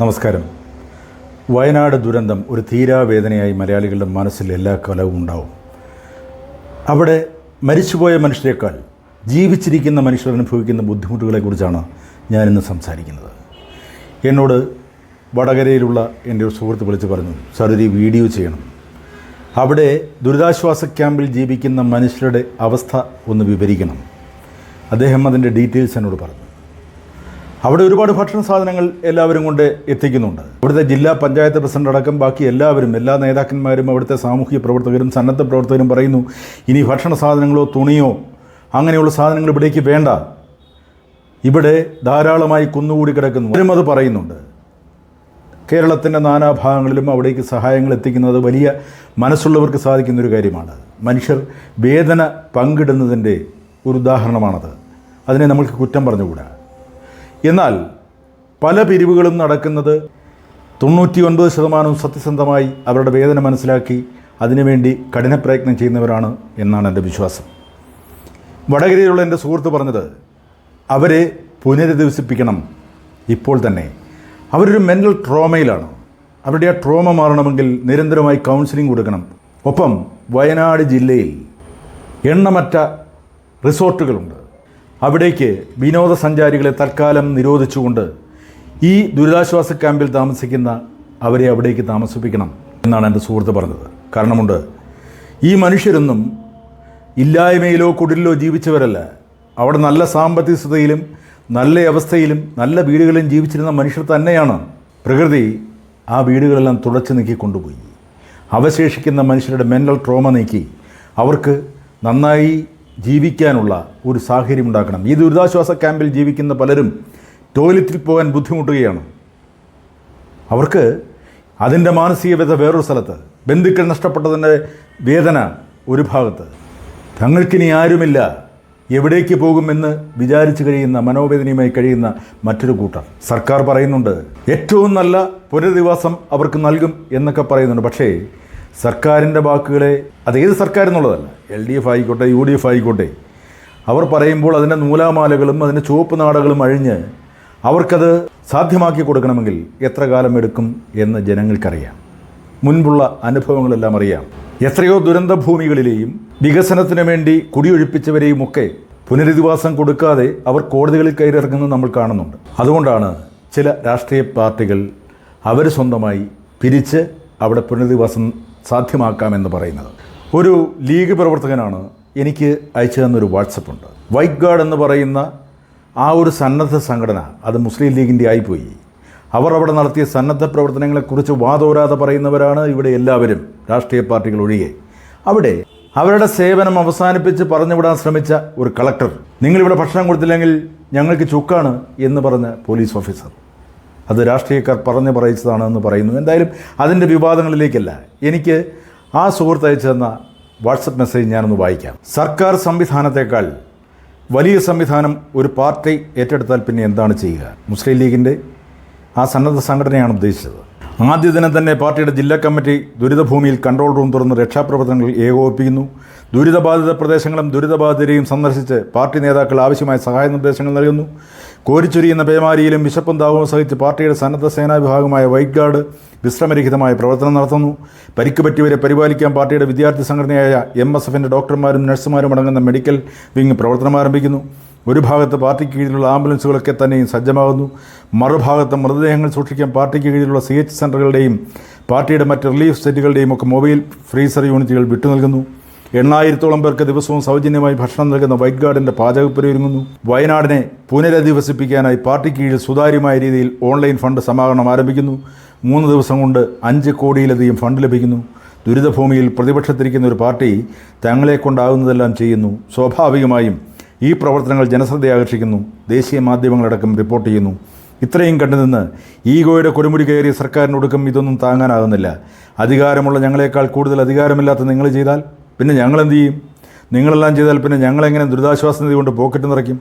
നമസ്കാരം. വയനാട് ദുരന്തം ഒരു തീരാവേദനയായി മലയാളികളുടെ മനസ്സിൽ എല്ലാ കാലവും ഉണ്ടാവും. അവിടെ മരിച്ചുപോയ മനുഷ്യരെക്കാൾ ജീവിച്ചിരിക്കുന്ന മനുഷ്യർ അനുഭവിക്കുന്ന ബുദ്ധിമുട്ടുകളെക്കുറിച്ചാണ് ഞാനിന്ന് സംസാരിക്കുന്നത്. എന്നോട് വടകരയിലുള്ള എന്റെ ഒരു സുഹൃത്ത് വിളിച്ച് പറഞ്ഞു സാർ ഒരു വീഡിയോ ചെയ്യണം. അവിടെ ദുരിതാശ്വാസ ക്യാമ്പിൽ ജീവിക്കുന്ന മനുഷ്യരുടെ അവസ്ഥ ഒന്ന് വിവരിക്കണം. അദ്ദേഹം അതിന്റെ ഡീറ്റെയിൽസ് എന്നോട് പറഞ്ഞു. അവിടെ ഒരുപാട് ഭക്ഷണ സാധനങ്ങൾ എല്ലാവരും കൊണ്ട് എത്തിക്കുന്നുണ്ട്. അവിടുത്തെ ജില്ലാ പഞ്ചായത്ത് പ്രസിഡന്റ് അടക്കം ബാക്കി എല്ലാവരും എല്ലാ നേതാക്കന്മാരും അവിടുത്തെ സാമൂഹ്യ പ്രവർത്തകരും സന്നദ്ധ പ്രവർത്തകരും പറയുന്നു ഇനി ഭക്ഷണ സാധനങ്ങളോ തുണിയോ അങ്ങനെയുള്ള സാധനങ്ങൾ ഇവിടേക്ക് വേണ്ട. ഇവിടെ ധാരാളമായി കുന്നുകൂടി കിടക്കുന്നു. അവരും അത് പറയുന്നുണ്ട്. കേരളത്തിന്റെ നാനാഭാഗങ്ങളിലും അവിടേക്ക് സഹായങ്ങൾ എത്തിക്കുന്നത് വലിയ മനസ്സുള്ളവർക്ക് സാധിക്കുന്ന ഒരു കാര്യമാണ്. മനുഷ്യർ വേദന പങ്കിടുന്നതിന്റെ ഒരു ഉദാഹരണമാണത്. അതിനെ നമ്മൾക്ക് കുറ്റം പറഞ്ഞുകൂടാ? എന്നാൽ പല പിരിവുകളും നടക്കുന്നത് തൊണ്ണൂറ്റി ഒൻപത് ശതമാനവും സത്യസന്ധമായി അവരുടെ വേദന മനസ്സിലാക്കി അതിനുവേണ്ടി കഠിനപ്രയത്നം ചെയ്യുന്നവരാണ് എന്നാണ് എന്റെ വിശ്വാസം. വടകരയിലുള്ള എന്റെ സുഹൃത്ത് പറഞ്ഞത് അവരെ പുനരധിവസിപ്പിക്കണം ഇപ്പോൾ തന്നെ. അവരൊരു മെന്റൽ ട്രോമയിലാണ് അവരുടെ ആ ട്രോമ മാറണമെങ്കിൽ നിരന്തരമായി കൗൺസിലിംഗ് കൊടുക്കണം. ഒപ്പം വയനാട് ജില്ലയിൽ എണ്ണമറ്റ റിസോർട്ടുകളുണ്ട് അവിടേക്ക് വിനോദസഞ്ചാരികളെ തൽക്കാലം നിരോധിച്ചുകൊണ്ട് ഈ ദുരിതാശ്വാസ ക്യാമ്പിൽ താമസിക്കുന്ന അവരെ അവിടേക്ക് താമസിപ്പിക്കണം എന്നാണ് എന്റെ സുഹൃത്ത് പറഞ്ഞത്. കാരണമുണ്ട് ഈ മനുഷ്യരൊന്നും ഇല്ലായ്മയിലോ കുടിലോ ജീവിച്ചവരല്ല. അവിടെ നല്ല സാമ്പത്തിക സ്ഥിതിയിലും നല്ല അവസ്ഥയിലും നല്ല വീടുകളിലും ജീവിച്ചിരുന്ന മനുഷ്യർ തന്നെയാണ്. പ്രകൃതി ആ വീടുകളെല്ലാം തുടച്ചു നീക്കി കൊണ്ടുപോയി. അവശേഷിക്കുന്ന മനുഷ്യരുടെ മെന്റൽ ട്രോമ നീക്കി അവർക്ക് നന്നായി ജീവിക്കാനുള്ള ഒരു സാഹചര്യം ഉണ്ടാക്കണം. ഈ ദുരിതാശ്വാസ ക്യാമ്പിൽ ജീവിക്കുന്ന പലരും ടോയ്ലറ്റിൽ പോകാൻ ബുദ്ധിമുട്ടുകയാണ്. അവർക്ക് അതിന്റെ മാനസിക വ്യത വേറൊരു സ്ഥലത്ത് ബന്ധുക്കൾ നഷ്ടപ്പെട്ടതിന്റെ വേദന ഒരു ഭാഗത്ത്. തങ്ങൾക്കിനി ആരുമില്ല. എവിടേക്ക് പോകുമെന്ന് വിചാരിച്ചു കഴിയുന്ന മനോവേദനയുമായി കഴിയുന്ന മറ്റൊരു കൂട്ടർ സർക്കാർ പറയുന്നുണ്ട് ഏറ്റവും നല്ല പുനരധിവാസം അവർക്ക് നൽകും എന്നൊക്കെ പറയുന്നുണ്ട്. പക്ഷേ സർക്കാരിന്റെ വാക്കുകളെ അത് ഏത് സർക്കാർ എന്നുള്ളതല്ല എൽ ഡി എഫ് ആയിക്കോട്ടെ യു ഡി എഫ് ആയിക്കോട്ടെ അവർ പറയുമ്പോൾ അതിന്റെ നൂലാമാലകളും അതിന്റെ ചുവപ്പ് നാടകളും അഴിഞ്ഞ് അവർക്കത് സാധ്യമാക്കി കൊടുക്കണമെങ്കിൽ എത്ര കാലം എടുക്കും എന്ന് ജനങ്ങൾക്കറിയാം. മുൻപുള്ള അനുഭവങ്ങളെല്ലാം അറിയാം. എത്രയോ ദുരന്ത ഭൂമികളിലെയും വികസനത്തിന് വേണ്ടി കുടിയൊഴിപ്പിച്ചവരെയും ഒക്കെ പുനരധിവാസം കൊടുക്കാതെ അവർ കോടതികളിൽ കയറിയിറങ്ങുന്നത് നമ്മൾ കാണുന്നുണ്ട്. അതുകൊണ്ടാണ് ചില രാഷ്ട്രീയ പാർട്ടികൾ അവർ സ്വന്തമായി പിരിച്ച് അവിടെ പുനരധിവാസം സാധ്യമാക്കാമെന്ന് പറയുന്നത്. ഒരു ലീഗ് പ്രവർത്തകനാണ് എനിക്ക് അയച്ചു തന്നൊരു വാട്സപ്പ് ഉണ്ട്. വൈറ്റ് ഗാർഡ് എന്ന് പറയുന്ന ആ ഒരു സന്നദ്ധ സംഘടന അത് മുസ്ലിം ലീഗിന്റെ ആയിപ്പോയി. അവർ അവിടെ നടത്തിയ സന്നദ്ധ പ്രവർത്തനങ്ങളെക്കുറിച്ച് വാതോരാതെ പറയുന്നവരാണ് ഇവിടെ എല്ലാവരും രാഷ്ട്രീയ പാർട്ടികൾ ഒഴികെ. അവിടെ അവരുടെ സേവനം അവസാനിപ്പിച്ച് പറഞ്ഞുവിടാൻ ശ്രമിച്ച ഒരു കളക്ടർ നിങ്ങളിവിടെ ഭക്ഷണം കൊടുത്തില്ലെങ്കിൽ ഞങ്ങൾക്ക് ചുക്കാണ് എന്ന് പറഞ്ഞ പോലീസ് ഓഫീസർ. അത് രാഷ്ട്രീയക്കാർ പറഞ്ഞു പറയിച്ചതാണ് എന്ന് പറയുന്നു. എന്തായാലും അതിന്റെ വിവാദങ്ങളിലേക്കല്ല. എനിക്ക് ആ സുഹൃത്ത് അയച്ചു തന്ന വാട്സപ്പ് മെസ്സേജ് ഞാനൊന്ന് വായിക്കാം. സർക്കാർ സംവിധാനത്തേക്കാൾ വലിയ സംവിധാനം ഒരു പാർട്ടി ഏറ്റെടുത്താൽ പിന്നെ എന്താണ് ചെയ്യുക? മുസ്ലിം ലീഗിന്റെ ആ സന്നദ്ധ സംഘടനയാണ് ഉദ്ദേശിച്ചത്. ആദ്യ ദിനം തന്നെ പാർട്ടിയുടെ ജില്ലാ കമ്മിറ്റി ദുരിതഭൂമിയിൽ കൺട്രോൾ റൂം തുറന്ന് രക്ഷാപ്രവർത്തനങ്ങൾ ഏകോപിപ്പിക്കുന്നു. ദുരിതബാധിത പ്രദേശങ്ങളും ദുരിതബാധിതരെയും സന്ദർശിച്ച് പാർട്ടി നേതാക്കൾ ആവശ്യമായ സഹായ നിർദ്ദേശങ്ങൾ നൽകുന്നു. കോരിച്ചൊരിയുന്ന പേമാരിയിലും വിശപ്പും ദാഹവും സഹിച്ച് പാർട്ടിയുടെ സന്നദ്ധ സേനാ വിഭാഗമായ വൈറ്റ് ഗാർഡ് വിശ്രമരഹിതമായ പ്രവർത്തനം നടത്തുന്നു. പരിക്ക് പറ്റിയവരെ പരിപാലിക്കാൻ പാർട്ടിയുടെ വിദ്യാർത്ഥി സംഘടനയായ എം എസ് എഫിന്റെ ഡോക്ടർമാരും നഴ്സുമാരും അടങ്ങുന്ന മെഡിക്കൽ വിങ് പ്രവർത്തനം ആരംഭിക്കുന്നു. ഒരു ഭാഗത്ത് പാർട്ടിക്ക് കീഴിലുള്ള ആംബുലൻസുകളൊക്കെ തന്നെയും സജ്ജമാകുന്നു. മറുഭാഗത്ത് മൃതദേഹങ്ങൾ സൂക്ഷിക്കാൻ പാർട്ടിക്ക് കീഴിലുള്ള സി എച്ച് സെന്ററുകളുടെയും പാർട്ടിയുടെ മറ്റ് റിലീഫ് സെറ്റുകളുടെയും ഒക്കെ മൊബൈൽ ഫ്രീസർ യൂണിറ്റുകൾ വിട്ടു നൽകുന്നു എണ്ണായിരത്തോളം പേർക്ക് ദിവസവും സൗജന്യമായി ഭക്ഷണം നൽകുന്ന വൈറ്റ് ഗാർഡിന്റെ പാചകപ്പുര ഒരുങ്ങുന്നു. വയനാടിനെ പുനരധിവസിപ്പിക്കാനായി പാർട്ടി കീഴിൽ സുതാര്യമായ രീതിയിൽ ഓൺലൈൻ ഫണ്ട് സമാഹരണം ആരംഭിക്കുന്നു. മൂന്ന് ദിവസം കൊണ്ട് അഞ്ച് കോടിയിലധികം ഫണ്ട് ലഭിക്കുന്നു. ദുരിതഭൂമിയിൽ പ്രതിപക്ഷത്തിരിക്കുന്ന ഒരു പാർട്ടി തങ്ങളെ കൊണ്ടാകുന്നതെല്ലാം ചെയ്യുന്നു. സ്വാഭാവികമായും ഈ പ്രവർത്തനങ്ങൾ ജനശ്രദ്ധ ആകർഷിക്കുന്നു. ദേശീയ മാധ്യമങ്ങളടക്കം റിപ്പോർട്ട് ചെയ്യുന്നു. ഇത്രയും കണ്ടുനിന്ന് ഈഗോയുടെ കൊടുമുടി കയറിയ സർക്കാരിനൊടുക്കം ഇതൊന്നും താങ്ങാനാകുന്നില്ല. അധികാരമുള്ള ഞങ്ങളെക്കാൾ കൂടുതൽ അധികാരമില്ലാത്ത നിങ്ങൾ ചെയ്താൽ പിന്നെ ഞങ്ങൾ എന്ത് ചെയ്യും? നിങ്ങളെല്ലാം ചെയ്താൽ പിന്നെ ഞങ്ങളെങ്ങനെ ദുരിതാശ്വാസ നിധി കൊണ്ട് പോക്കറ്റ് നിറയ്ക്കും?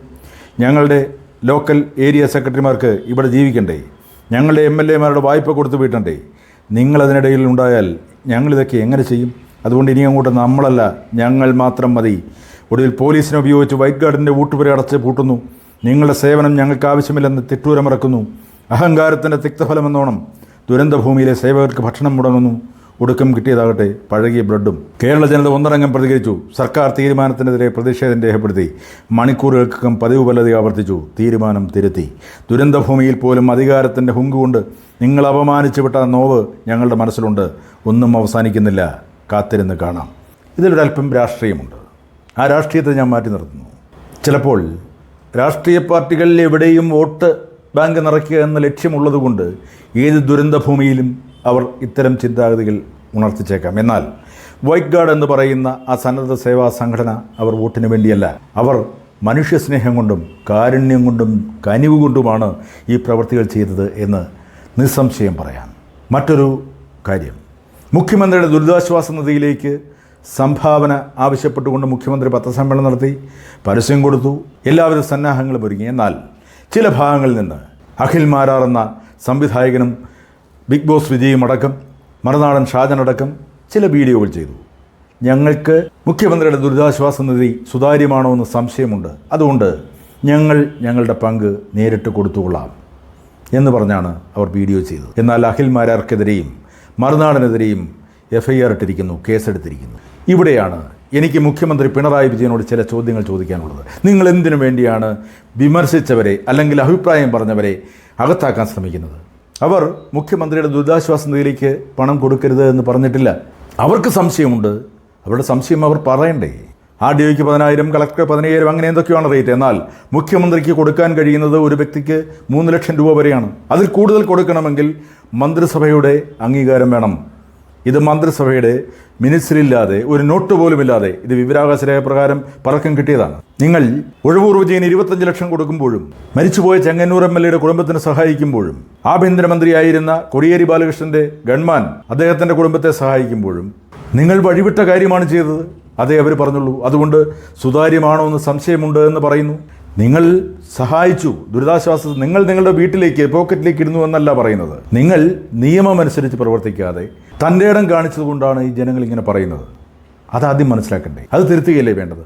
ഞങ്ങളുടെ ലോക്കൽ ഏരിയ സെക്രട്ടറിമാർക്ക് ഇവിടെ ജീവിക്കണ്ടേ? ഞങ്ങളുടെ എം എൽ എമാരുടെ വായ്പ കൊടുത്തു വീട്ടണ്ടേ? നിങ്ങളതിനിടയിൽ ഉണ്ടായാൽ ഞങ്ങളിതൊക്കെ എങ്ങനെ ചെയ്യും? അതുകൊണ്ട് ഇനി അങ്ങോട്ട് നമ്മളല്ല ഞങ്ങൾ മാത്രം മതി. ഒടുവിൽ പോലീസിനെ ഉപയോഗിച്ച് വൈറ്റ് ഗാർഡിന്റെ ഊട്ടുപുര അടച്ച് പൂട്ടുന്നു. നിങ്ങളുടെ സേവനം ഞങ്ങൾക്ക് ആവശ്യമില്ലെന്ന് തിട്ടൂരമിറക്കുന്നു. അഹങ്കാരത്തിന്റെ തിക്തഫലമെന്നോണം ദുരന്തഭൂമിയിലെ സേവകർക്ക് ഭക്ഷണം മുടങ്ങുന്നു. ഒടുക്കം കിട്ടിയതാകട്ടെ പഴകിയ ബ്രെഡും കേരള ജനത ഒന്നടങ്കം പ്രതികരിച്ചു. സർക്കാർ തീരുമാനത്തിനെതിരെ പ്രതിഷേധം രേഖപ്പെടുത്തി. മണിക്കൂറുകൾക്കകം പതിവ് പലതി ആവർത്തിച്ചു. തീരുമാനം തിരുത്തി. ദുരന്തഭൂമിയിൽ പോലും അധികാരത്തിന്റെ ഹുങ്കുകൊണ്ട് നിങ്ങൾ അപമാനിച്ചു വിട്ട നോവ് ഞങ്ങളുടെ മനസ്സിലുണ്ട്. ഒന്നും അവസാനിക്കുന്നില്ല. കാത്തിരുന്ന് കാണാം. ഇതിലൊരല്പം രാഷ്ട്രീയമുണ്ട്. ആ രാഷ്ട്രീയത്തെ ഞാൻ മാറ്റി നിർത്തുന്നു. ചിലപ്പോൾ രാഷ്ട്രീയ പാർട്ടികളിൽ എവിടെയും വോട്ട് ബാങ്ക് നിറയ്ക്കുക എന്ന ലക്ഷ്യമുള്ളതുകൊണ്ട് ഏത് ദുരന്തഭൂമിയിലും അവർ ഇത്തരം ചിന്താഗതികൾ ഉണർത്തിച്ചേക്കാം. എന്നാൽ വൈറ്റ് ഗാർഡ് എന്ന് പറയുന്ന ആ സന്നദ്ധ സേവാ സംഘടന അവർ വോട്ടിന് വേണ്ടിയല്ല. അവർ മനുഷ്യസ്നേഹം കൊണ്ടും കാരുണ്യം കൊണ്ടും കനിവ് കൊണ്ടുമാണ് ഈ പ്രവൃത്തികൾ ചെയ്തത് എന്ന് നിസ്സംശയം പറയാം. മറ്റൊരു കാര്യം. മുഖ്യമന്ത്രിയുടെ ദുരിതാശ്വാസ നിധിയിലേക്ക് സംഭാവന ആവശ്യപ്പെട്ടുകൊണ്ട് മുഖ്യമന്ത്രി പത്രസമ്മേളനം നടത്തി പരസ്യം കൊടുത്തു എല്ലാവിധ സന്നാഹങ്ങളും ഒരുങ്ങി. എന്നാൽ ചില ഭാഗങ്ങളിൽ നിന്ന് അഖിൽ മാരാർ എന്ന സംവിധായകനും ബിഗ് ബോസ് വിജയും അടക്കം മറുനാടൻ ഷാജൻ അടക്കം ചില വീഡിയോകൾ ചെയ്തു. ഞങ്ങൾക്ക് മുഖ്യമന്ത്രിയുടെ ദുരിതാശ്വാസ നിധി സുതാര്യമാണോ എന്ന് സംശയമുണ്ട്. അതുകൊണ്ട് ഞങ്ങൾ ഞങ്ങളുടെ പങ്ക് നേരിട്ട് കൊടുത്തുകൊള്ളാം എന്ന് പറഞ്ഞാണ് അവർ വീഡിയോ ചെയ്തത്. എന്നാൽ അഖിൽ മാരാർക്കെതിരെയും മറുനാടനെതിരെയും എഫ് ഐ ആർ ഇട്ടിരിക്കുന്നു കേസെടുത്തിരിക്കുന്നു. ഇവിടെയാണ് എനിക്ക് മുഖ്യമന്ത്രി പിണറായി വിജയനോട് ചില ചോദ്യങ്ങൾ ചോദിക്കാനുള്ളത്. നിങ്ങൾ എന്തിനു വേണ്ടിയാണ് വിമർശിച്ചവരെ അല്ലെങ്കിൽ അഭിപ്രായം പറഞ്ഞവരെ അകത്താക്കാൻ ശ്രമിക്കുന്നത്? അവർ മുഖ്യമന്ത്രിയുടെ ദുരിതാശ്വാസ നിധിയിലേക്ക് പണം കൊടുക്കരുത് എന്ന് പറഞ്ഞിട്ടില്ല. അവർക്ക് സംശയമുണ്ട്. അവരുടെ സംശയം അവർ പറയണ്ടേ? ആർ ഡി ഒക്ക് പതിനായിരം കളക്ടർ പതിനയ്യായിരം അങ്ങനെ എന്തൊക്കെയാണ് റേറ്റ്? എന്നാൽ മുഖ്യമന്ത്രിക്ക് കൊടുക്കാൻ കഴിയുന്നത് ഒരു വ്യക്തിക്ക് മൂന്ന് ലക്ഷം രൂപ വരെയാണ്. അതിൽ കൂടുതൽ കൊടുക്കണമെങ്കിൽ മന്ത്രിസഭയുടെ അംഗീകാരം വേണം. ഇത് മന്ത്രിസഭയുടെ മിനിസ്റ്ററില്ലാതെ ഒരു നോട്ട് പോലുമില്ലാതെ ഇത് വിവരാവകാശ രേഖപ്രകാരം പറക്കം കിട്ടിയതാണ്. നിങ്ങൾ ഒഴിവൂർ വിജയൻ ഇരുപത്തഞ്ച് ലക്ഷം കൊടുക്കുമ്പോഴും മരിച്ചുപോയ ചെങ്ങന്നൂർ എം എൽ എയുടെ കുടുംബത്തിന് സഹായിക്കുമ്പോഴും ആഭ്യന്തരമന്ത്രിയായിരുന്ന കൊടിയേരി ബാലകൃഷ്ണന്റെ ഗൺമാൻ അദ്ദേഹത്തിന്റെ കുടുംബത്തെ സഹായിക്കുമ്പോഴും നിങ്ങൾ വഴിവിട്ട കാര്യമാണ് ചെയ്തത്. അതേ അവർ പറഞ്ഞുള്ളൂ. അതുകൊണ്ട് സുതാര്യമാണോ എന്ന് സംശയമുണ്ട് എന്ന് പറയുന്നു. നിങ്ങൾ സഹായിച്ചു. ദുരിതാശ്വാസ നിങ്ങൾ നിങ്ങളുടെ വീട്ടിലേക്ക് പോക്കറ്റിലേക്ക് ഇടുന്നു എന്നല്ല പറയുന്നത്. നിങ്ങൾ നിയമമനുസരിച്ച് പ്രവർത്തിക്കാതെ തന്റെ ഇടം കാണിച്ചതുകൊണ്ടാണ് ഈ ജനങ്ങൾ ഇങ്ങനെ പറയുന്നത്. അതാദ്യം മനസ്സിലാക്കണ്ടേ. അത് തിരുത്തുകയല്ലേ വേണ്ടത്?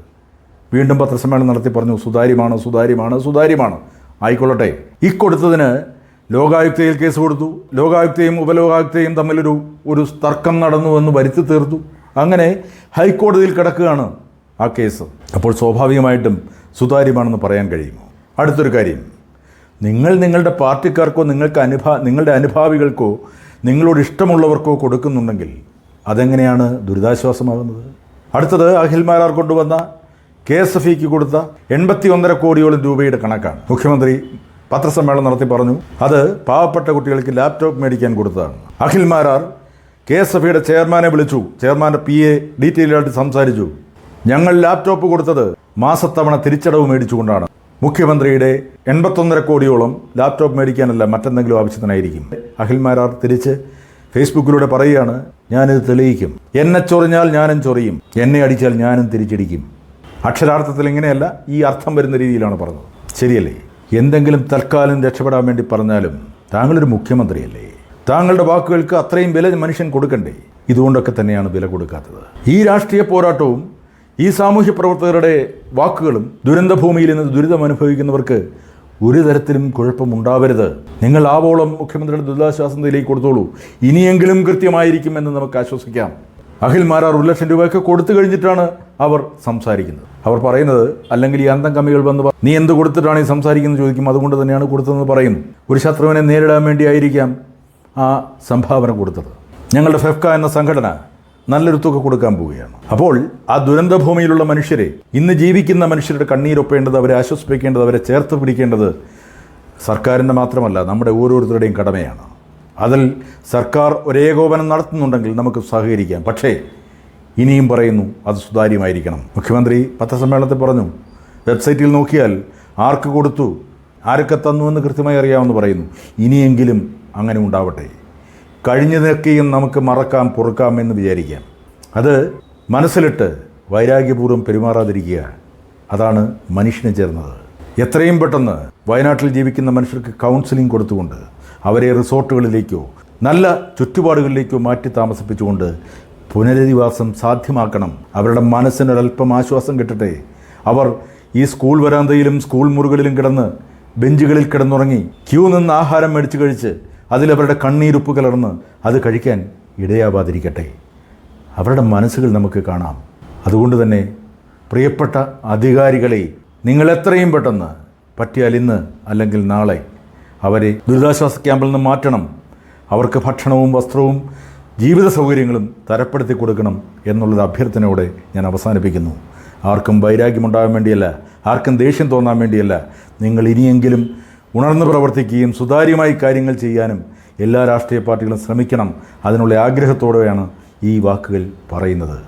വീണ്ടും പത്രസമ്മേളനം നടത്തി പറഞ്ഞു സുതാര്യമാണ് സുതാര്യമാണ് സുതാര്യമാണ്? ആയിക്കൊള്ളട്ടെ. ഈ കൊടുത്തതിന് ലോകായുക്തയിൽ കേസ് കൊടുത്തു. ലോകായുക്തയും ഉപലോകായുക്തയും തമ്മിലൊരു ഒരു തർക്കം നടന്നു എന്ന് വരുത്തി തീർത്തു. അങ്ങനെ ഹൈക്കോടതിയിൽ കിടക്കുകയാണ് ആ കേസ്. അപ്പോൾ സ്വാഭാവികമായിട്ടും സുതാര്യമാണെന്ന് പറയാൻ കഴിയുമോ? അടുത്തൊരു കാര്യം. നിങ്ങൾ നിങ്ങളുടെ പാർട്ടിക്കാർക്കോ നിങ്ങൾക്ക് അനുഭാ നിങ്ങളുടെ അനുഭാവികൾക്കോ നിങ്ങളോട് ഇഷ്ടമുള്ളവർക്കോ കൊടുക്കുന്നുണ്ടെങ്കിൽ അതെങ്ങനെയാണ് ദുരിതാശ്വാസമാകുന്നത്? അടുത്തത് അഖിൽമാരാർ കൊണ്ടുവന്ന കെ എസ് എഫ് ഇക്ക് കൊടുത്ത എൺപത്തി ഒന്നര കോടിയോളം രൂപയുടെ കണക്കാണ്. മുഖ്യമന്ത്രി പത്രസമ്മേളനം നടത്തി പറഞ്ഞു അത് പാവപ്പെട്ട കുട്ടികൾക്ക് ലാപ്ടോപ്പ് മേടിക്കാൻ കൊടുത്തതാണ്. അഖിൽമാരാർ കെ എസ് എഫ് ഇയുടെ ചെയർമാനെ വിളിച്ചു. ചെയർമാന്റെ പി എ ഡീറ്റെയിൽ ആയിട്ട് സംസാരിച്ചു. ഞങ്ങൾ ലാപ്ടോപ്പ് കൊടുത്തത് മാസത്തവണ തിരിച്ചടവ് മേടിച്ചുകൊണ്ടാണ്. മുഖ്യമന്ത്രിയുടെ എൺപത്തൊന്നര കോടിയോളം ലാപ്ടോപ്പ് മേടിക്കാനല്ല മറ്റെന്തെങ്കിലും ആവശ്യത്തിനായിരിക്കും. അഖിൽമാരാർ തിരിച്ച് ഫേസ്ബുക്കിലൂടെ പറയുകയാണ് ഞാനിത് തെളിയിക്കും. എന്നെ ചൊറിഞ്ഞാൽ ഞാനും ചൊറിയും. എന്നെ അടിച്ചാൽ ഞാനും തിരിച്ചടിക്കും. അക്ഷരാർത്ഥത്തിൽ ഇങ്ങനെയല്ല ഈ അർത്ഥം വരുന്ന രീതിയിലാണ് പറഞ്ഞത്. ശരിയല്ലേ? എന്തെങ്കിലും തൽക്കാലം രക്ഷപ്പെടാൻ വേണ്ടി പറഞ്ഞാലും താങ്കളൊരു മുഖ്യമന്ത്രിയല്ലേ? താങ്കളുടെ വാക്കുകൾക്ക് അത്രയും വില മനുഷ്യൻ കൊടുക്കണ്ടേ? ഇതുകൊണ്ടൊക്കെ തന്നെയാണ് വില കൊടുക്കാത്തത്. ഈ രാഷ്ട്രീയ പോരാട്ടവും ഈ സാമൂഹ്യ പ്രവർത്തകരുടെ വാക്കുകളും ദുരന്തഭൂമിയിൽ നിന്ന് ദുരിതം അനുഭവിക്കുന്നവർക്ക് ഒരു തരത്തിലും കുഴപ്പമുണ്ടാവരുത്. നിങ്ങൾ ആവോളം മുഖ്യമന്ത്രിയുടെ ദുരിതാശ്വാസ നിലയിൽ കൊടുത്തോളൂ. ഇനിയെങ്കിലും കൃത്യമായിരിക്കുമെന്ന് നമുക്ക് ആശ്വസിക്കാം. അഖിൽ മാരാർ ഒരു ലക്ഷം രൂപയൊക്കെ കൊടുത്തു കഴിഞ്ഞിട്ടാണ് അവർ സംസാരിക്കുന്നത്. അവർ പറയുന്നത് അല്ലെങ്കിൽ ഈ അന്തം കമ്മികൾ വന്ന് നീ എന്ത് കൊടുത്തിട്ടാണ് ഈ സംസാരിക്കുന്നത്? ചോദിക്കും. അതുകൊണ്ട് തന്നെയാണ് കൊടുത്തതെന്ന് പറയുന്നു. ഒരു ശത്രുവിനെ നേരിടാൻ വേണ്ടിയായിരിക്കാം ആ സംഭാവന കൊടുത്തത്. ഞങ്ങളുടെ ഫെഫ്ക എന്ന സംഘടന നല്ലൊരു തുക കൊടുക്കാൻ പോവുകയാണ്. അപ്പോൾ ആ ദുരന്തഭൂമിയിലുള്ള മനുഷ്യരെ ഇന്ന് ജീവിക്കുന്ന മനുഷ്യരുടെ കണ്ണീരൊപ്പേണ്ടത് അവരെ ആശ്വസിപ്പിക്കേണ്ടത് അവരെ ചേർത്ത് പിടിക്കേണ്ടത് സർക്കാരിന്റെ മാത്രമല്ല നമ്മുടെ ഓരോരുത്തരുടെയും കടമയാണ്. അതിൽ സർക്കാർ ഒരേകോപനം നടത്തുന്നുണ്ടെങ്കിൽ നമുക്ക് സഹകരിക്കാം. പക്ഷേ ഇനിയും പറയുന്നു അത് സുതാര്യമായിരിക്കണം. മുഖ്യമന്ത്രി പത്രസമ്മേളനത്തിൽ പറഞ്ഞു വെബ്സൈറ്റിൽ നോക്കിയാൽ ആർക്ക് കൊടുത്തു ആരൊക്കെ തന്നു എന്ന് കൃത്യമായി അറിയാമെന്ന് പറയുന്നു. ഇനിയെങ്കിലും അങ്ങനെ ഉണ്ടാവട്ടെ. കഴിഞ്ഞതൊക്കെയും നമുക്ക് മറക്കാം പൊറുക്കാം എന്ന് വിചാരിക്കാം. അത് മനസ്സിലിട്ട് വൈരാഗ്യപൂർവം പെരുമാറാതിരിക്കുക. അതാണ് മനുഷ്യന് ചേർന്നത്. എത്രയും പെട്ടെന്ന് വയനാട്ടിൽ ജീവിക്കുന്ന മനുഷ്യർക്ക് കൗൺസിലിംഗ് കൊടുത്തുകൊണ്ട് അവരെ റിസോർട്ടുകളിലേക്കോ നല്ല ചുറ്റുപാടുകളിലേക്കോ മാറ്റി താമസിപ്പിച്ചുകൊണ്ട് പുനരധിവാസം സാധ്യമാക്കണം. അവരുടെ മനസ്സിനൊരല്പം ആശ്വാസം കിട്ടട്ടെ. അവർ ഈ സ്കൂൾ വരാന്തയിലും സ്കൂൾ മുറികളിലും കിടന്ന് ബെഞ്ചുകളിൽ കിടന്നുറങ്ങി ക്യൂ നിന്ന് ആഹാരം മേടിച്ച് കഴിച്ച് അതിലവരുടെ കണ്ണീരുപ്പ് കലർന്ന് അത് കഴിക്കാൻ ഇടയാവാതിരിക്കട്ടെ. അവരുടെ മനസ്സുകൾ നമുക്ക് കാണാം. അതുകൊണ്ട് തന്നെ പ്രിയപ്പെട്ട അധികാരികളെ നിങ്ങൾ എത്രയും പെട്ടെന്ന് പറ്റിയാൽ ഇന്ന് അല്ലെങ്കിൽ നാളെ അവരെ ദുരിതാശ്വാസ ക്യാമ്പിൽ നിന്ന് മാറ്റണം. അവർക്ക് ഭക്ഷണവും വസ്ത്രവും ജീവിത സൗകര്യങ്ങളും തരപ്പെടുത്തി കൊടുക്കണം എന്നുള്ളത് അഭ്യർത്ഥനയോടെ ഞാൻ അവസാനിപ്പിക്കുന്നു. ആർക്കും വൈരാഗ്യമുണ്ടാകാൻ വേണ്ടിയല്ല ആർക്കും ദേഷ്യം തോന്നാൻ വേണ്ടിയല്ല നിങ്ങൾ ഇനിയെങ്കിലും ഉണർന്ന് പ്രവർത്തിക്കുകയും സുതാര്യമായി കാര്യങ്ങൾ ചെയ്യാനും എല്ലാ രാഷ്ട്രീയ പാർട്ടികളും ശ്രമിക്കണം അതിനുള്ള ആഗ്രഹത്തോടെയാണ് ഈ വാക്കുകൾ പറയുന്നത്.